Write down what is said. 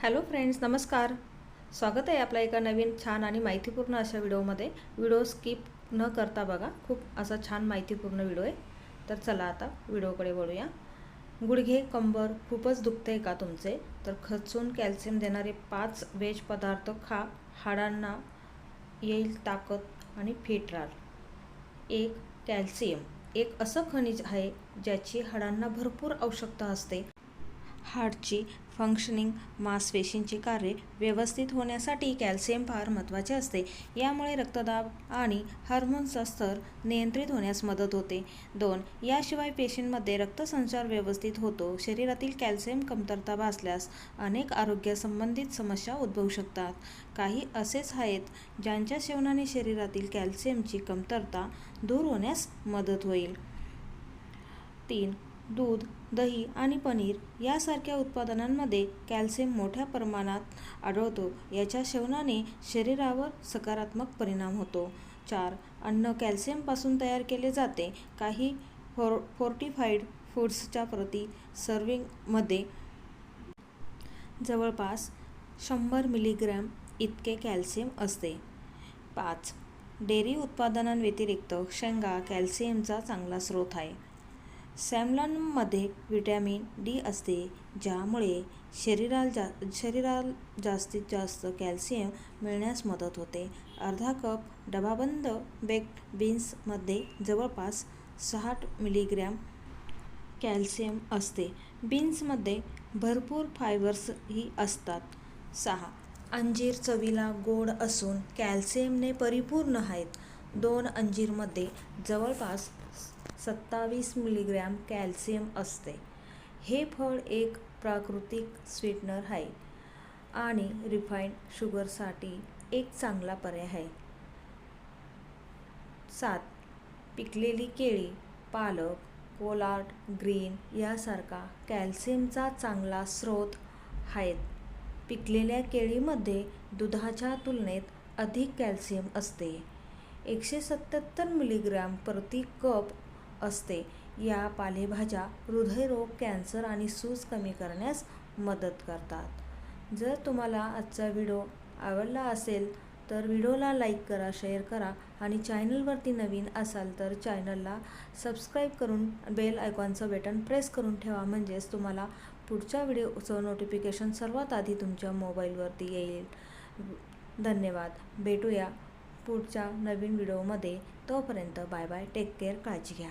Hello friends नमस्कार. स्वागत आहे आपल्या एका नवीन छान आणि माहितीपूर्ण अशा व्हिडिओमध्ये. व्हिडिओ स्किप न करता बघा खूप असा छान माहितीपूर्ण व्हिडिओ आहे. तर चला आता व्हिडिओकडे वळूया. गुडघे कंबर खूपच दुखते का तुमचे? तर खचून कॅल्शियम देणारे पाच वेज पदार्थ खा. हाडांना येईल ताकद आणि फिट राहाल. एक कॅल्शियम एक असं खनिज आहे ज्याची हाडांना भरपूर आवश्यकता असते. हाडची फंक्शनिंग मांसपेशींची कार्य व्यवस्थित होण्यासाठी कॅल्शियम फार महत्त्वाचे असते. यामुळे रक्तदाब आणि हार्मोन्सचा स्तर नियंत्रित होण्यास मदत होते. दोन याशिवाय पेशींमध्ये रक्तसंचार व्यवस्थित होतो. शरीरातील कॅल्शियम कमतरता भासल्यास अनेक आरोग्यासंबंधित समस्या उद्भवू शकतात. काही असेच आहेत ज्यांच्या सेवनाने शरीरातील कॅल्शियमची कमतरता दूर होण्यास मदत होईल. तीन दूध दही आणि पनीर यासारख्या उत्पादनांमध्ये कॅल्शियम मोठ्या प्रमाणात आढळतो. याच्या सेवनाने शरीरावर सकारात्मक परिणाम होतो. चार अन्न कॅल्शियमपासून तयार केले जाते. काही फोर फोर्टिफाईड फूड्सच्या प्रति सर्विंगमध्ये जवळपास शंभर मिलीग्रॅम इतके कॅल्शियम असते. पाच डेअरी उत्पादनांव्यतिरिक्त शेंगा कॅल्शियमचा चांगला स्रोत आहे. सॅमलनमध्ये व्हिटॅमिन डी असते ज्यामुळे शरीराला जा शरीराला जास्तीत जास्त कॅल्शियम मिळण्यास मदत होते. अर्धा कप डबाबंद बेक्ड बीन्समध्ये जवळपास साठ मिलीग्रॅम कॅल्शियम असते. बीन्समध्ये भरपूर फायबर्सही असतात. सहा. अंजीर चवीला गोड असून कॅल्शियमने परिपूर्ण आहेत. दोन अंजीरमध्ये जवळपास सत्तावीस मिलीग्रॅम कॅल्शियम असते. हे फळ एक प्राकृतिक स्वीटनर आहे आणि रिफाईंड शुगरसाठी एक चांगला पर्याय आहे. सात. पिकलेली केळी पालक कोलार्ड ग्रीन यासारखा कॅल्शियमचा चांगला स्रोत आहेत. पिकलेल्या केळीमध्ये दुधाच्या तुलनेत अधिक कॅल्शियम असते. एकशे सत्त्याहत्तर मिलीग्रॅम प्रति कप असते. या पालेभाज्या हृदयरोग कॅन्सर आणि सूज कमी करण्यास मदत करतात. जर तुम्हाला आजचा व्हिडिओ आवडला असेल तर व्हिडिओला लाईक करा शेअर करा आणि चॅनलवरती नवीन असाल तर चॅनलला सबस्क्राईब करून बेल आयकॉनचं बटन प्रेस करून ठेवा. म्हणजेच तुम्हाला पुढच्या व्हिडिओचं नोटिफिकेशन सर्वात आधी तुमच्या मोबाईलवरती येईल. धन्यवाद. भेटूया पुढच्या नवीन व्हिडिओमध्ये तोपर्यंत बाय बाय टेक केअर काळजी घ्या.